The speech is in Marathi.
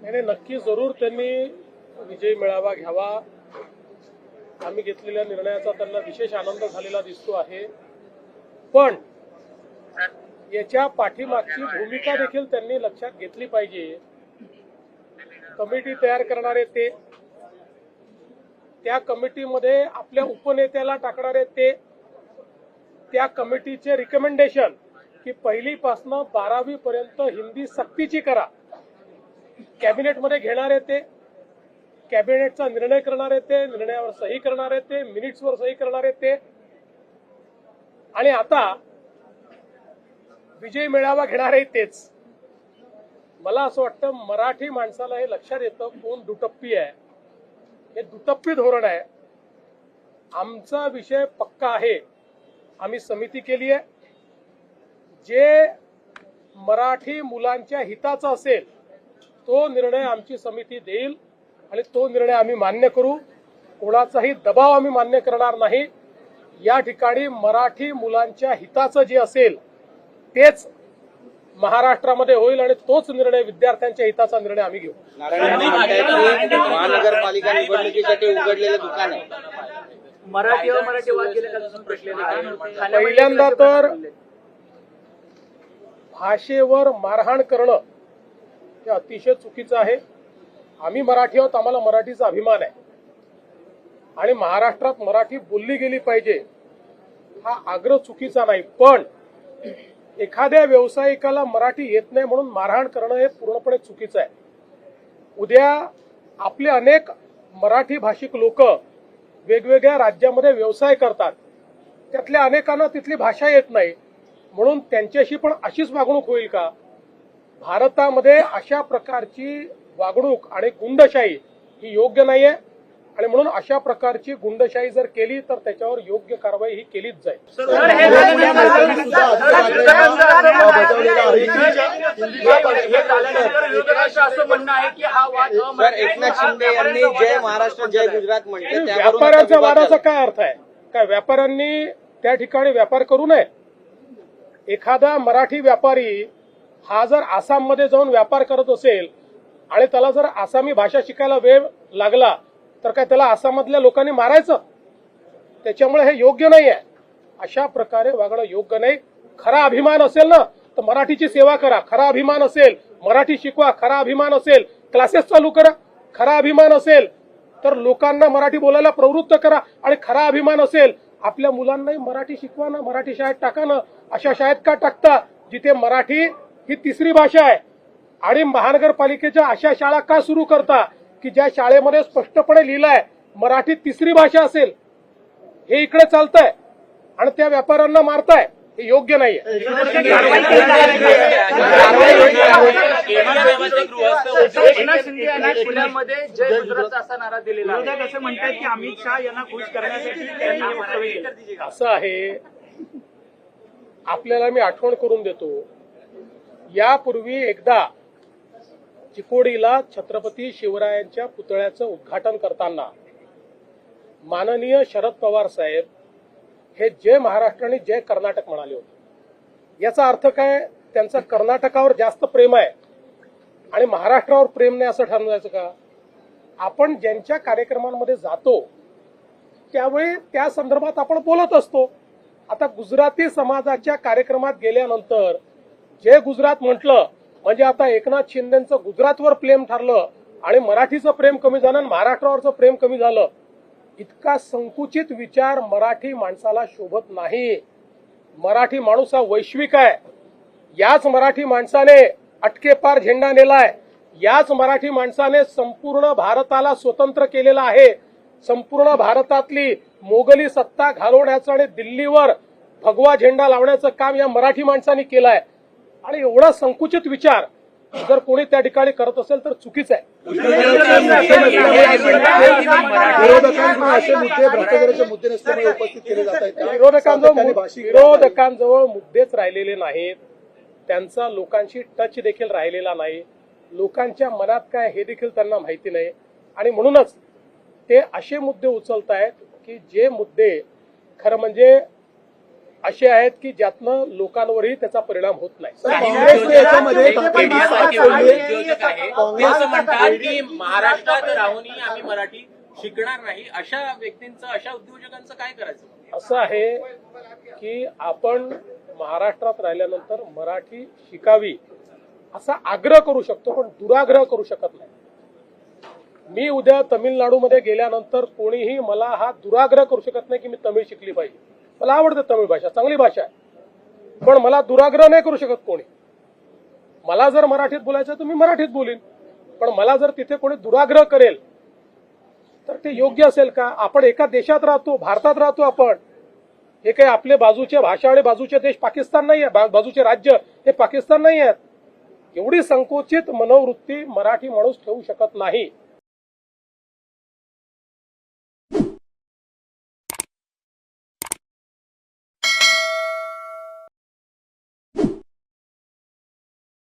नाही नाही, नक्की जरूर त्यांनी विजय मेळावा घ्यावा. आम्ही घेतलेल्या निर्णयाचा त्यांना विशेष आनंद झालेला दिसतो आहे. पण याच्या पाठीमागची भूमिका देखील त्यांनी लक्षात घेतली पाहिजे. कमिटी तयार करणारे ते त्या कमिटीमध्ये आपल्या उपनेत्याला टाकणारे ते त्या कमिटीचे रिकमेंडेशन की पहिलीपासनं बारावी पर्यंत हिंदी सक्तीची करा. कॅबिनेटमध्ये घेणारे ते. कॅबिनेटचा निर्णय करणारे ते निर्णयावर सही करणारे ते मिनिट्सवर सही करणारे ते. आणि आता विजय मेळावा घेणार आहे तेच. मला असं वाटतं मराठी माणसाला हे लक्षात येतं कोण दुटप्पी आहे. हे दुटप्पी धोरण आहे. आमचा विषय पक्का आहे. आम्ही समिती केली आहे. जे मराठी मुलांच्या हिताचा असेल तो निर्णय आमची समिती देईल आणि तो निर्णय आम्ही मान्य करू. कोणाचाही दबाव आम्ही मान्य करणार नाही. या ठिकाणी मराठी मुलांच्या हिताचं जे असेल तेच महाराष्ट्रामध्ये होईल आणि तोच निर्णय विद्यार्थ्यांच्या हिताचा निर्णय आम्ही घेऊ. महानगरपालिका निवडणुकीसाठी उघडलेलं दुकान आहे. पहिल्यांदा तर भाषेवर मारहाण करणं हे अतिशय चुकीचं आहे. आम्ही मराठी आहोत आम्हाला मराठीचा अभिमान आहे. आणि महाराष्ट्रात मराठी बोलली गेली पाहिजे हा आग्रह चुकीचा नाही. पण एखाद्या व्यावसायिकाला मराठी येत नाही म्हणून मारहाण करणं हे पूर्णपणे चुकीचं आहे. उद्या आपले अनेक मराठी भाषिक लोक वेगवेगळ्या राज्यामध्ये व्यवसाय करतात. त्यातल्या अनेकांना तिथली भाषा येत नाही. म्हणून त्यांच्याशी पण अशीच वागणूक होईल का? भारतामध्ये अशा प्रकारची वागणूक आणि गुंडशाही ही योग्य नाहीये आणि म्हणून अशा प्रकारची गुंडशाही जर केली तर त्याच्यावर योग्य कारवाई ही केलीच जाईल सर, हे झाल्यानंतर सुद्धा हे झाल्यानंतर विरोधकांचं असं म्हणणं आहे की हा वाद सर अमराठी एकनाथ शिंदे यांनी जय महाराष्ट्र जय गुजरात म्हटले त्यावरून आता व्यापाऱ्याच्या वादाचा. काय अर्थ आहे काय व्यापाऱ्यांनी त्या ठिकाणी व्यापार करू नये एखादा मराठी व्यापारी हा जर आसाममध्ये जाऊन व्यापार करत असेल आणि त्याला जर आसामी भाषा शिकायला वेळ लागला तर काय त्याला आसाममधल्या लोकांनी मारायचं? त्याच्यामुळे हे योग्य नाही आहे अशा प्रकारे वागणं योग्य नाही. खरा अभिमान असेल ना तर मराठीची सेवा करा. खरा अभिमान असेल मराठी शिकवा. खरा अभिमान असेल क्लासेस चालू करा. खरा अभिमान असेल तर लोकांना मराठी बोलायला प्रवृत्त करा. आणि खरा अभिमान असेल आपल्या मुलांनाही मराठी शिकवा ना मराठी शाळेत टाका ना. अशा शाळेत का टाकता? जिथे मराठी ही तिसरी भाषा आहे. आणि महानगरपालिकेच्या अशा शाळा का सुरू करता की ज्या शाळेमध्ये स्पष्टपणे लिहिलंय मराठी तिसरी भाषा असेल हे इकडे चालतंय आणि त्या व्यापाऱ्यांना मारताय हे योग्य नाहीये. एकनाथ शिंदे यांनी पुण्यामध्ये जय गुजरातचा असा नारा दिलेला आहे विरोधक असं म्हणतात की अमित शहा यांना खुश करण्यासाठी त्यांनी हे वक्तव्य केलं असं आहे. आपल्याला मी आठवण करून देतो. यापूर्वी एकदा चिकोडीला छत्रपती शिवरायांच्या पुतळ्याचं उद्घाटन करताना माननीय शरद पवार साहेब हे जय महाराष्ट्र आणि जय कर्नाटक म्हणाले होते. याचा अर्थ काय? त्यांचं कर्नाटकावर जास्त प्रेम आहे. आणि महाराष्ट्रावर प्रेम नाही असं ठरवायचं का? आपण ज्यांच्या कार्यक्रमांमध्ये जातो त्यावेळी त्या संदर्भात आपण बोलत असतो. आता गुजराती समाजाच्या कार्यक्रमात गेल्यानंतर जे गुजरात म्हटलं म्हणजे आता एकनाथ शिंदेचं गुजरातवर प्रेम ठरलं आणि मराठीचं प्रेम कमी झालं आणि महाराष्ट्रावरचं प्रेम कमी झालं इतका संकुचित विचार मराठी माणसाला शोभत नाही. मराठी माणूस हा वैश्विक आहे. याच मराठी माणसाने अटकेपार झेंडा नेलाय. याच मराठी माणसाने संपूर्ण भारताला स्वतंत्र केलेला आहे. संपूर्ण भारतातली मोगली सत्ता घालवण्याचं आणि दिल्लीवर भगवा झेंडा लावण्याचं काम या मराठी माणसांनी केलंय. आणि एवढा संकुचित विचार जर कोणी त्या ठिकाणी करत असेल तर चुकीच आहे. विरोधकांना असे मुद्दे भ्रष्टाचाराचे मुद्दे नसल्यामुळे उपस्थित केले जात आहेत विरोधकांजवळ विरोधकांजवळ मुद्देच राहिलेले नाहीत. त्यांचा लोकांशी टच देखील राहिलेला नाही. लोकांच्या मनात काय हे देखील त्यांना माहिती नाही. आणि म्हणूनच ते असे मुद्दे उचलतायत की जे मुद्दे खरं म्हणजे असे आहेत की ज्यातनं लोकांवरही त्याचा परिणाम होत नाही. महाराष्ट्रात राहूनही आम्ही मराठी शिकणार नाही अशा व्यक्तींचं अशा उद्योजकांचं काय करायचं? असं आहे की आपण महाराष्ट्रात राहिल्यानंतर मराठी शिकावी असा आग्रह करू शकतो पण दुराग्रह करू शकत नाही. मी उद्या तमिळनाडूमध्ये गेल्यानंतर कोणीही मला हा दुराग्रह करू शकत नाही की मी तमिळ शिकली पाहिजे. मला आवडते तमिळ भाषा चांगली भाषा आहे. पण मला दुराग्रह नाही करू शकत कोणी. मला जर मराठीत बोलायचं तर मी मराठीत बोलीन. पण मला जर तिथे कोणी दुराग्रह करेल तर ते योग्य असेल का? आपण एका देशात राहतो भारतात राहतो आपण. हे काही आपले बाजूचे भाषा आणि बाजूचे देश पाकिस्तान नाही आहे. बाजूचे राज्य हे पाकिस्तान नाही आहेत. एवढी संकुचित मनोवृत्ती मराठी माणूस ठेवू शकत नाही.